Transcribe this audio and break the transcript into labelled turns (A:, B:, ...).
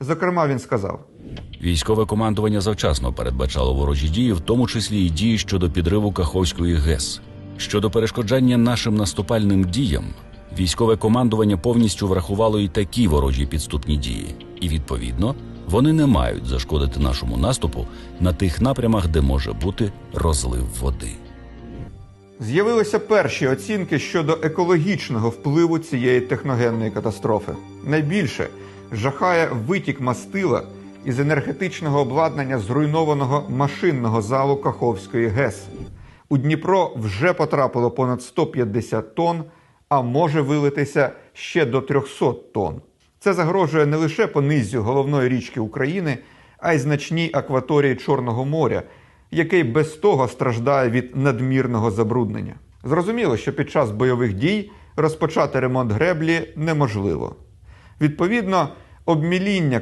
A: Зокрема, він сказав:
B: Військове командування завчасно передбачало ворожі дії, в тому числі і дії щодо підриву Каховської ГЕС. Щодо перешкоджання нашим наступальним діям, військове командування повністю врахувало і такі ворожі підступні дії, і відповідно вони не мають зашкодити нашому наступу на тих напрямах, де може бути розлив води.
A: З'явилися перші оцінки щодо екологічного впливу цієї техногенної катастрофи. Найбільше жахає витік мастила із енергетичного обладнання зруйнованого машинного залу Каховської ГЕС. У Дніпро вже потрапило понад 150 тонн, а може вилитися ще до 300 тонн. Це загрожує не лише понизю головної річки України, а й значній акваторії Чорного моря, який без того страждає від надмірного забруднення. Зрозуміло, що під час бойових дій розпочати ремонт греблі неможливо. Відповідно, обміління